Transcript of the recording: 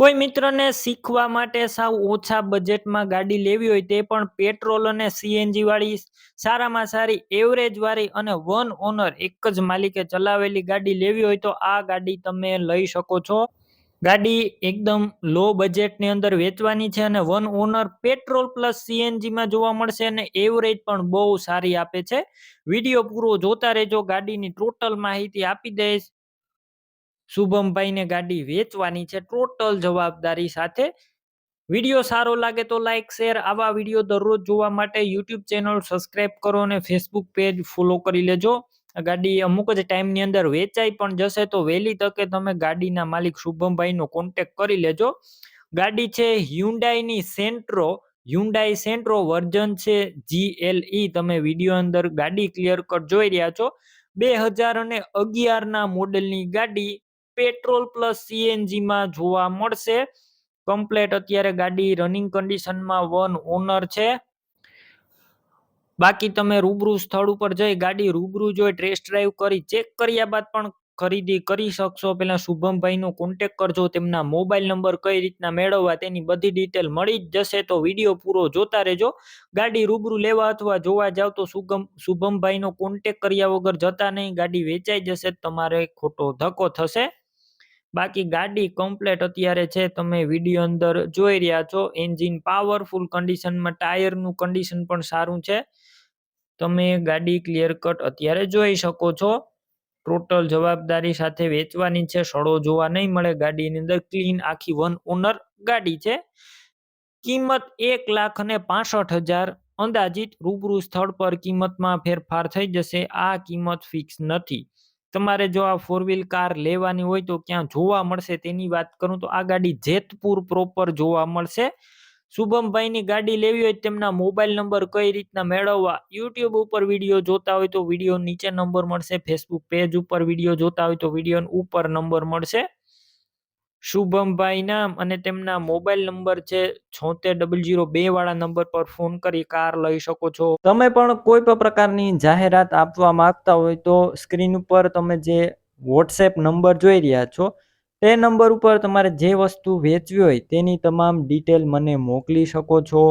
કોઈ મિત્રને શીખવા માટે સાવ ઓછા બજેટમાં ગાડી લેવી હોય તે પણ પેટ્રોલ અને સીએનજી વાળી સારામાં સારી એવરેજ વાળી અને વન ઓનર એક જ માલિકે ચલાવેલી ગાડી લેવી હોય તો આ ગાડી તમે લઈ શકો છો. ગાડી એકદમ લો બજેટની અંદર વેચવાની છે અને વન ઓનર પેટ્રોલ પ્લસ સીએનજીમાં જોવા મળશે અને એવરેજ પણ બહુ સારી આપે છે. વીડિયો પૂરો જોતા રહેજો, ગાડીની ટોટલ માહિતી આપી દઈશ. શુભમભાઈને ગાડી વેચવાની છે. ટોટલ જવાબદારી સાથે વીડિયો સારો લાગે તો લાઇક શેર, આવા વીડિયો દરરોજ જોવા માટે યુટ્યુબ ચેનલ સબસ્ક્રાઈબ કરો અને ફેસબુક પેજ ફોલો કરી લેજો. ગાડી અમુક જ ટાઈમની અંદર વેચાઈ પણ જશે તો વહેલી તકે તમે ગાડીના માલિક શુભમભાઈનો કોન્ટેક કરી લેજો. ગાડી છે હ્યુન્ડાઈની સેન્ટ્રો હ્યુન્ડાઈ સેન્ટ્રો વર્ઝન છે જીએલઈ તમે વીડિયો અંદર ગાડી ક્લિયર કટ જોઈ રહ્યા છો. બે હજાર અને અગિયારના મોડલની ગાડી પેટ્રોલ પ્લસ સીએનજીમાં જોવા મળશે. કમ્પ્લેટ અત્યારે ગાડી રનિંગ કન્ડિશનમાં વન ઓનર છે. બાકી તમે રૂબરૂ સ્થળ ઉપર જઈ ગાડી રૂબરૂ જોઈ ટેસ્ટ ડ્રાઈવ કરી ચેક કર્યા બાદ પણ ખરીદી કરી શકશો. પેલા શુભમભાઈનો કોન્ટેક કરજો, તેમના મોબાઈલ નંબર કઈ રીતના મેળવવા તેની બધી ડિટેલ મળી જ જશે તો વીડિયો પૂરો જોતા રહેજો. ગાડી રૂબરૂ લેવા અથવા જોવા જાવ તો શુભમ શુભમભાઈનો કોન્ટેક કર્યા વગર જતા નહીં, ગાડી વેચાઈ જશે, તમારે ખોટો ધક્કો થશે. બાકી ગાડી કમ્પ્લેટ અત્યારે છે, તમે વીડિયો અંદર જોઈ રહ્યા છો. એન્જિન પાવરફુલ કન્ડિશનમાં ટાયરનું કન્ડિશન પણ સારું છે. તમે ગાડી ક્લિયર કટ અત્યારે જોઈ શકો છો. ટોટલ જવાબદારી સાથે વેચવાની છે, સડો જોવા નહીં મળે. ગાડીની અંદર ક્લીન આખી વન ઓનર ગાડી છે. કિંમત એક લાખ અને પાસઠ હજાર અંદાજિત રૂબરૂ સ્થળ પર કિંમતમાં ફેરફાર થઈ જશે. આ કિંમત ફિક્સ નથી. તમારે જો આ ફોર વ્હીલ કાર લેવાની હોય તો ક્યાં જોવા મળશે તેની વાત કરું તો આ ગાડી જેતપુર પ્રોપર જોવા મળશે. શુભમભાઈની ગાડી લેવી હોય તેમના મોબાઈલ નંબર કઈ રીતના મેળવવા? યુટ્યુબ ઉપર વીડિયો જોતા હોય તો વીડિયો નીચે નંબર મળશે ફેસબુક પેજ ઉપર વીડિયો જોતા હોય તો વીડિયો ઉપર નંબર મળશે. શુભમભાઈ નામ અને તેમના મોબાઈલ નંબર છે છોતેર ડબલ જીરો બે વાળા નંબર પર ફોન કરી કાર લઈ શકો છો. તમે પણ કોઈ પણ પ્રકારની જાહેરાત આપવા માંગતા હોય તો સ્ક્રીન ઉપર તમે જે વોટ્સએપ નંબર જોઈ રહ્યા છો, તે નંબર ઉપર તમારે જે વસ્તુ વેચવી હોય તેની તમામ ડિટેલ મને મોકલી શકો છો.